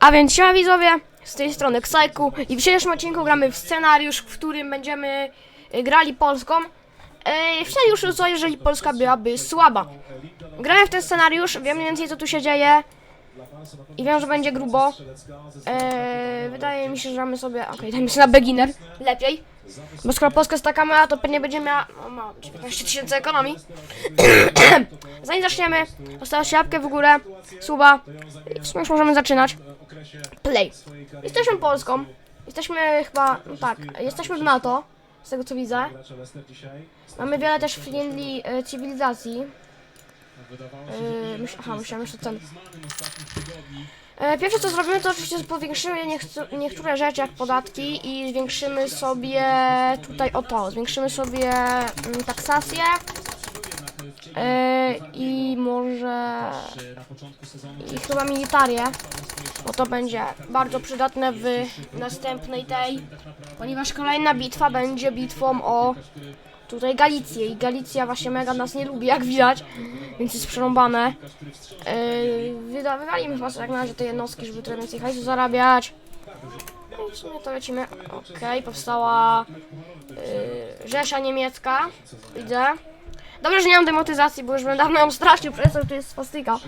A więc siema widzowie, z tej strony Ksajku i w dzisiejszym odcinku gramy w scenariusz, w którym będziemy y, grali Polską. Yy, w scenariuszu co, jeżeli Polska byłaby słaba. Grałem w ten scenariusz, wiem mniej więcej co tu się dzieje i wiem, że będzie grubo. Yy, wydaje mi się, że mamy sobie, okej, dajmy sobie na beginner, lepiej. Bo skoro Polska jest taka mała, to pewnie będzie miała, no ma 15 tysięcy ekonomii. Zanim zaczniemy, zostawcie łapkę w górę, suba i w sumie już możemy zaczynać. Play. Jesteśmy Polską. Jesteśmy chyba, no tak, jesteśmy w NATO, z tego co widzę. Mamy wiele też friendly e, cywilizacji. E, myśl, aha, myślałem jeszcze ten. E, pierwsze co zrobimy to oczywiście powiększymy niektóre, niektóre rzeczy jak podatki i zwiększymy sobie tutaj o to, zwiększymy sobie mm, taksację. E, I może i chyba militarię, bo to będzie bardzo przydatne w następnej tej, ponieważ kolejna bitwa będzie bitwą o tutaj Galicję i Galicja właśnie mega nas nie lubi, jak widać, więc jest przerąbane. Yy, wyda, wywalimy chyba jak na razie te jednostki, żeby trochę więcej hajsu zarabiać. No i w sumie to lecimy. Okej, powstała yy, Rzesza Niemiecka, widzę. Dobrze, że nie mam demotyzacji, bo już bym dawno ją stracił, przez to, że to jest swastyka.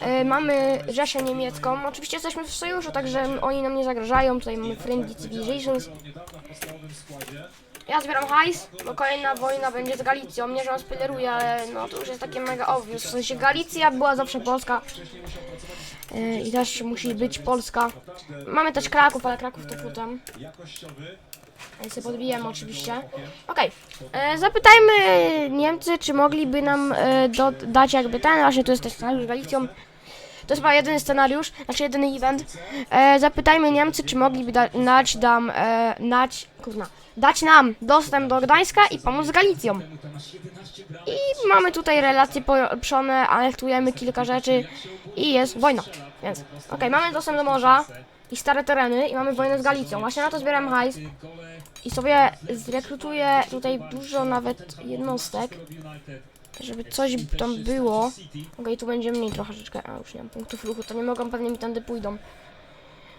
E, mamy Rzeszę Niemiecką. Oczywiście jesteśmy w sojuszu, także oni nam nie zagrażają. Tutaj mamy Friendly Civilizations. Ja zbieram hajs, bo kolejna wojna będzie z Galicją. Nie, że on spoileruje, ale no to już jest takie mega obvious. W sensie Galicja była zawsze Polska. E, I też musi być Polska. Mamy też Kraków, ale Kraków to potem. Ja sobie podbijemy oczywiście. Okej, e, zapytajmy Niemcy, czy mogliby nam e, do, dać jakby ten, właśnie to jest też scenariusz z Galicją. To jest chyba jedyny scenariusz, znaczy jedyny event. E, zapytajmy Niemcy, czy mogliby da, dać dam, e, dać, kurna, dać nam dostęp do Gdańska i pomóc z Galicją. I mamy tutaj relacje polepszone, anektujemy kilka rzeczy i jest wojna. Więc, okej, mamy dostęp do morza i stare tereny i mamy wojnę z Galicją. Właśnie na to zbieram hajs i sobie zrekrutuję tutaj dużo nawet jednostek, żeby coś tam było. Okej, tu będzie mniej troszeczkę, a już nie mam punktów ruchu, to nie mogą, pewnie mi tędy pójdą.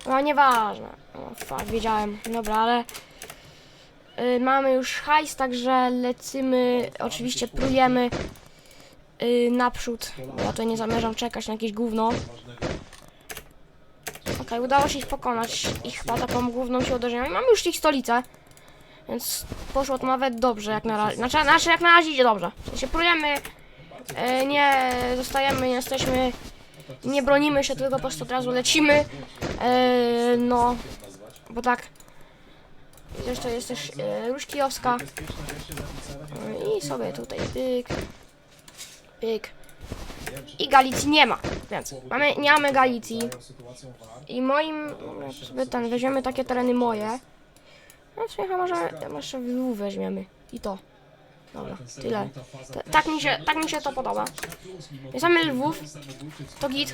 No nieważne, o fuck, wiedziałem, dobra, ale y, mamy już hajs, także lecimy, oczywiście prujemy y, naprzód, ja tutaj nie zamierzam czekać na jakieś gówno. Okej, udało się ich pokonać, ich chyba taką główną siłą uderzenia i mamy już ich stolicę. Więc poszło to nawet dobrze jak na razie. Znaczy, jak na razie idzie dobrze. W sensie próbujemy, e, nie zostajemy, nie jesteśmy, nie bronimy się, tylko po prostu od razu lecimy. E, no, bo tak. Jeszcze jest też e, Rusz Kijowska. E, I sobie tutaj pyk, pyk. I Galicji nie ma, więc mamy, nie mamy Galicji. I moim, sobie ten, weźmiemy takie tereny moje. No w chyba może jeszcze Lwów weźmiemy. I to. Dobra, tyle. T tak, mi się, tak mi się to podoba. Bierzemy Lwów. To git.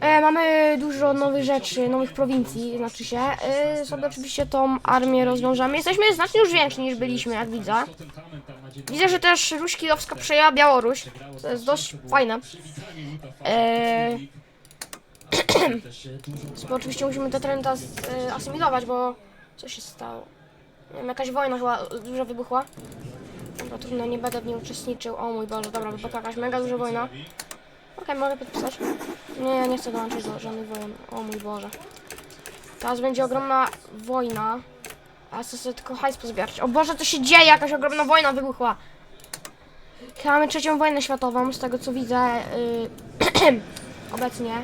E, mamy dużo nowych rzeczy, nowych prowincji, znaczy się. E, sobie oczywiście tą armię rozwiążemy. Jesteśmy znacznie już więksi niż byliśmy, jak widzę. Widzę, że też Ruś Kijowska przejęła Białoruś. To jest dość fajne. E, oczywiście musimy te tereny teraz e, asymilować, bo co się stało? Jakaś wojna chyba duża wybuchła. Dobra, trudno, nie będę w niej uczestniczył. O mój Boże, dobra, wybuchła jakaś mega duża wojna. Okej, mogę podpisać. Nie, nie chcę dołączyć do żadnych wojen. O mój Boże. Teraz będzie ogromna wojna. A chcę sobie tylko hajs pozbierać. O Boże, co się dzieje? Jakaś ogromna wojna wybuchła. Chyba mamy trzecią wojnę światową, z tego co widzę yy, obecnie.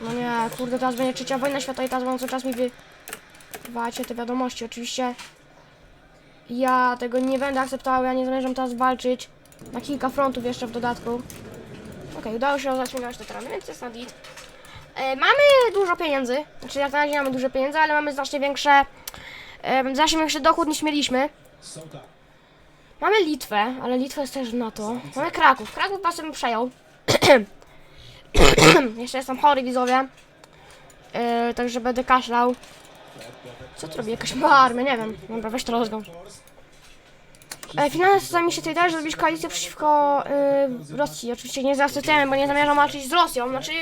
No nie, kurde, teraz będzie trzecia wojna światowa i teraz będą cały czas mi wywalacie te wiadomości. Oczywiście ja tego nie będę akceptował, ja nie zamierzam teraz walczyć na kilka frontów jeszcze w dodatku. Okej, udało się zaśmigować te tereny, więc jest na git. E, mamy dużo pieniędzy, znaczy jak na razie mamy dużo pieniędzy, ale mamy znacznie większe, e, znacznie większy dochód niż mieliśmy. Mamy Litwę, ale Litwa jest też w NATO. Mamy Kraków. Kraków was bym przejął. Jeszcze jestem chory, widzowie. Yy, także będę kaszlał. Co tu robi? Jakaś mała armia, nie wiem. Dobra, weź to rozgą. E, finansami się tutaj daje zrobić koalicję przeciwko y, Rosji. Oczywiście nie zaakceptujemy, bo nie zamierzam walczyć z Rosją. Znaczy,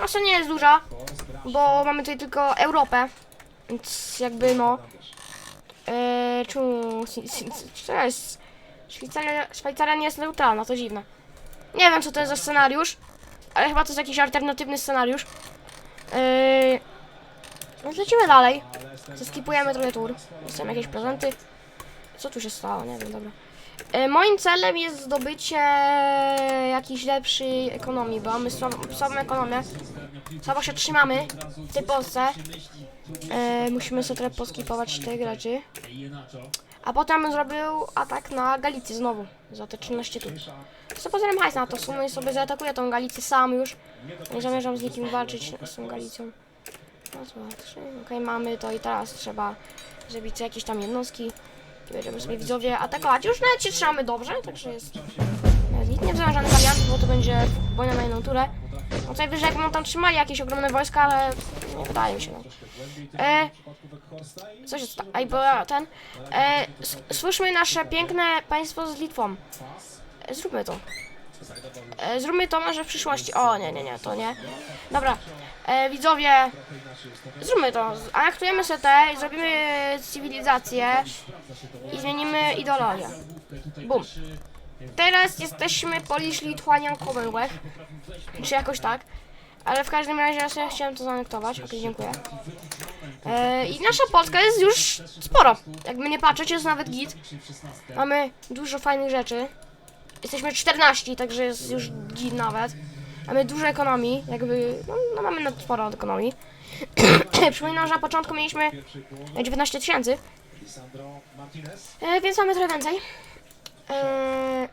Rosja nie jest duża, bo mamy tutaj tylko Europę. Więc jakby no... E, czemu... Co jest? Szwajcaria, Szwajcaria nie jest neutralna, to dziwne. Nie wiem, co to jest za scenariusz, ale chyba to jest jakiś alternatywny scenariusz. Yy, więc lecimy dalej. Zeskipujemy trochę tur. Są jakieś prezenty. Co tu się stało? Nie wiem, dobra. Yy, moim celem jest zdobycie jakiejś lepszej ekonomii, bo mamy słabą, ekonomię. Słabo się trzymamy w tej Polsce. Yy, musimy sobie trochę poskipować te rzeczy. A potem zrobił atak na Galicję znowu. Za te 13 tur. Co pozieram hajs na to, w sumie sobie zaatakuję tą Galicję sam już. Nie zamierzam z nikim walczyć z tą Galicją. No co, trzy. Okej, mamy to i teraz trzeba zrobić jakieś tam jednostki. I będziemy sobie widzowie atakować. Już nawet się trzymamy dobrze, także jest... nic. Nie wzywam żadnych aliantów, bo to będzie wojna na jedną turę. No co najwyżej jakby tam trzymali jakieś ogromne wojska, ale nie wydaje mi się. No. E, co się stało? Ej, bo ten... E, s- słyszmy nasze piękne państwo z Litwą. E, zróbmy to. E, zróbmy to może w przyszłości. O, nie, nie, nie, to nie. Dobra, e, widzowie, zróbmy to. Anektujemy sobie te, zrobimy cywilizację i zmienimy ideologię. Bum. Teraz jesteśmy Polish Lithuanian Commonwealth. Czy jakoś tak. Ale w każdym razie ja chciałem to zaanektować. Ok, dziękuję. E, I nasza Polska jest już sporo. Jakby nie patrzeć, jest nawet git. Mamy dużo fajnych rzeczy. Jesteśmy 14, także jest już git nawet. Mamy dużo ekonomii, jakby, no, no mamy na sporo ekonomii. Przypominam, że na początku mieliśmy 19 tysięcy, e, więc mamy trochę więcej. E,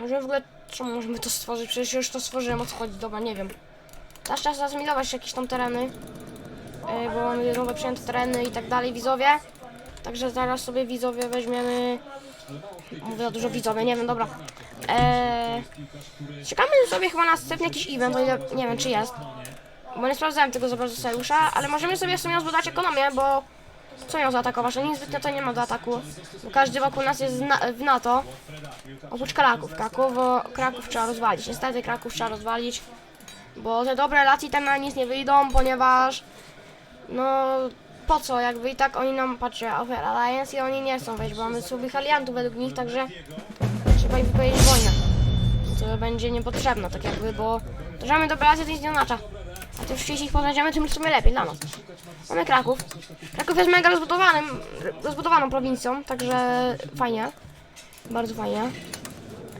może w ogóle, czemu możemy to stworzyć? Przecież już to stworzyłem, o co dobra, nie wiem. Teraz czas zazmilować jakieś tam tereny, e, bo mamy nowe przyjęte tereny i tak dalej, widzowie. Także zaraz sobie widzowie weźmiemy Mówię za dużo widzowie, nie wiem, dobra. Eee, czekamy sobie chyba na następny jakiś event, o ile nie wiem czy jest. Bo nie sprawdzałem tego za bardzo scenariusza, ale możemy sobie w sumie zbudować ekonomię, bo co ją zaatakować? No nic zbytnio to nie ma do ataku. Bo każdy wokół nas jest na, w NATO. Oprócz Kraków. Kraków, bo Kraków trzeba rozwalić. Niestety Kraków trzeba rozwalić. Bo te dobre relacje tam na nic nie wyjdą, ponieważ no po co, jakby i tak oni nam, patrzcie, Offer Alliance i oni nie chcą wejść, bo mamy słabych aliantów według nich, także trzeba im wypowiedzieć wojnę. To będzie niepotrzebne, tak jakby, bo mamy dobre relacje, to nic nie oznacza. A tym wcześniej ich poznajemy, tym w sumie lepiej dla nas. Mamy Kraków. Kraków jest mega rozbudowanym, rozbudowaną prowincją, także fajnie. Bardzo fajnie.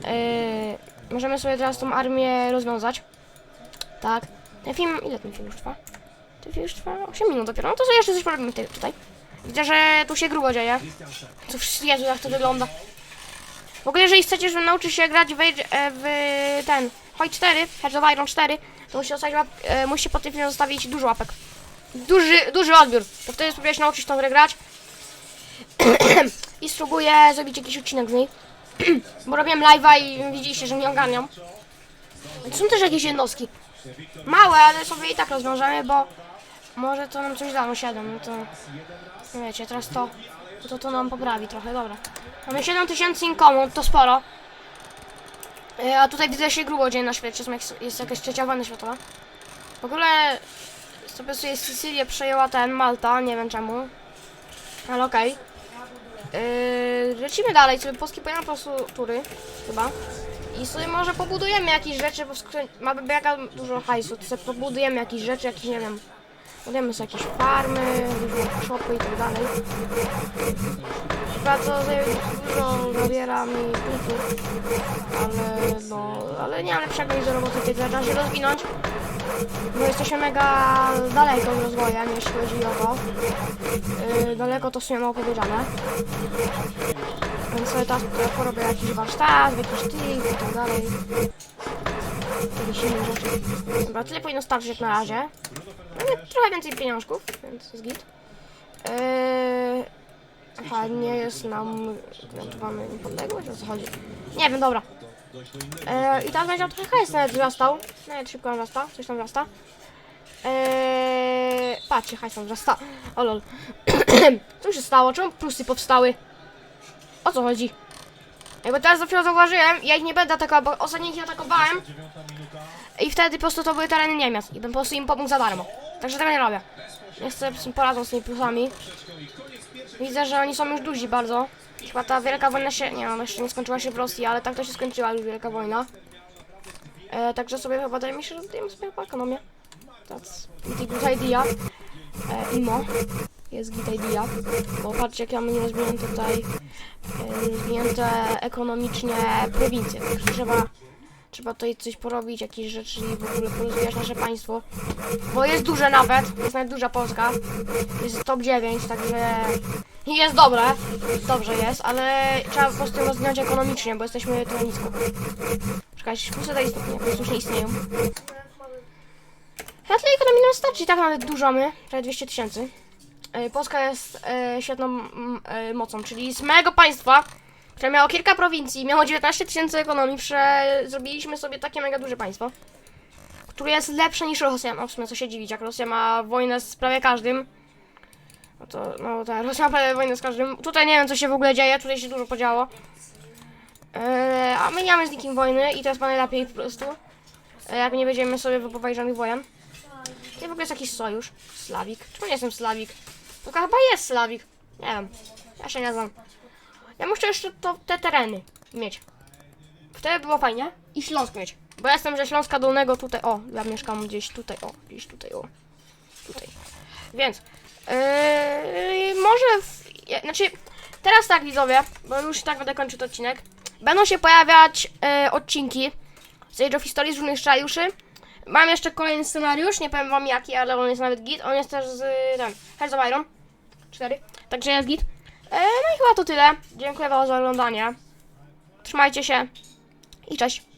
Yy, możemy sobie teraz tą armię rozwiązać. Tak. Ten film, ile ten film już trwa? Film już trwa 8 minut dopiero. No to sobie jeszcze coś porobimy tutaj-. Widzę, że tu się grubo dzieje. W Jezu, jak to wygląda. W ogóle, jeżeli chcecie, żeby nauczyć się grać w, e, w ten Hoi 4, Heads of Iron 4, to musicie, zostawić łap, e, musicie pod tym filmem zostawić dużo łapek. Duży, duży odbiór. To wtedy spróbuję się nauczyć tą grę grać. I spróbuję zrobić jakiś odcinek z niej. Bo robiłem live'a i widzieliście, że nie ogarniam. Są też jakieś jednostki. Małe, ale sobie i tak rozwiążemy, bo może to nam coś da, no 7, no to... No wiecie, teraz to, to, to nam poprawi trochę, dobra. Mamy 7000 inkomu, to sporo. E, A tutaj widzę się grubo dzieje na świecie, jest jakaś trzecia wojna światowa. W ogóle sobie sobie Sycylię przejęła ten Malta, nie wiem czemu. Ale okej. Yy, lecimy dalej, sobie poskipujemy po prostu tury, chyba. I sobie może pobudujemy jakieś rzeczy, bo mamy mega dużo hajsu, to sobie pobudujemy jakieś rzeczy, jakieś, nie wiem, budujemy sobie jakieś farmy, różne shopy i tak dalej. Zaj- dużo zabiera mi punktów, ale no, ale nie mam lepszego niż do roboty, tutaj zaczyna się rozwinąć. Bo jesteśmy mega daleko od rozwoja, jeśli chodzi o to. Yy, daleko to w sumie mało powiedziane. Więc sobie teraz porobię jakiś warsztat, jakiś trik i tak dalej. Dobra, tyle powinno starczyć na razie. Mamy trochę więcej pieniążków, więc jest git. Yy... Aha, nie jest nam gwarantowana niepodległość, o co chodzi? Nie wiem, dobra. Yy, I teraz będzie trochę hajs nawet wzrastał. Nawet szybko nam wzrasta, coś tam wzrasta. Eee, patrzcie, hajs tam wzrasta. O lol. Co się stało? Czemu plusy powstały? O co chodzi? Bo teraz dopiero zauważyłem, ja ich nie będę atakował, bo ostatnio ich atakowałem i wtedy po prostu to były tereny Niemiec i bym po prostu im pomógł za darmo. Także tego nie robię. Nie chcę poradzą z tymi plusami. Widzę, że oni są już duzi bardzo. Chyba ta wielka wojna się, nie jeszcze nie skończyła się w Rosji, ale tak to się skończyła już wielka wojna. E, także sobie chyba wydaje mi się, że dajemy sobie chyba ekonomię. That's pretty good idea. E, IMO jest good idea, bo patrzcie jak ja mam rozwinięte tutaj e, rozwinięte ekonomicznie prowincje, także trzeba trzeba tutaj coś porobić, jakieś rzeczy i w ogóle porozwijać nasze państwo, bo jest duże nawet, jest nawet duża Polska, jest top 9, także jest dobre, dobrze jest, ale trzeba po prostu rozwinąć ekonomicznie, bo jesteśmy trochę nisko. Czekajcie, muszę tutaj istnieje, po już nie istnieją. Na tyle ekonomii nam starczy, tak nawet dużo my, prawie 200 tysięcy. E, Polska jest e, świetną e, mocą, czyli z małego państwa, które miało kilka prowincji, miało 19 tysięcy ekonomii, prze... zrobiliśmy sobie takie mega duże państwo, które jest lepsze niż Rosja. No w sumie co się dziwić, jak Rosja ma wojnę z prawie każdym. No to, no tak, Rosja ma prawie wojnę z każdym. Tutaj nie wiem co się w ogóle dzieje, tutaj się dużo podziało. E, a my nie mamy z nikim wojny i to jest ma najlepiej po prostu. E, jak nie będziemy sobie wypowiadać żadnych wojen. I w ogóle jest jakiś sojusz. Slawik. Czemu nie jestem Slawik? To chyba jest Slawik. Nie wiem. Ja się nie znam. Ja muszę jeszcze to, te tereny mieć. Wtedy było fajnie. I Śląsk mieć. Bo ja jestem ze Śląska Dolnego tutaj. O, ja mieszkam gdzieś tutaj. O, gdzieś tutaj. O. Tutaj. Więc. Yy, może. W, znaczy. Teraz tak widzowie. Bo już tak będę kończyć odcinek. Będą się pojawiać yy, odcinki z Age of History z różnych scenariuszy. Mam jeszcze kolejny scenariusz, nie powiem wam jaki, ale on jest nawet git. On jest też z ten, Hearts of Iron 4, także jest git. E, no i chyba to tyle. Dziękuję wam za oglądanie. Trzymajcie się i cześć.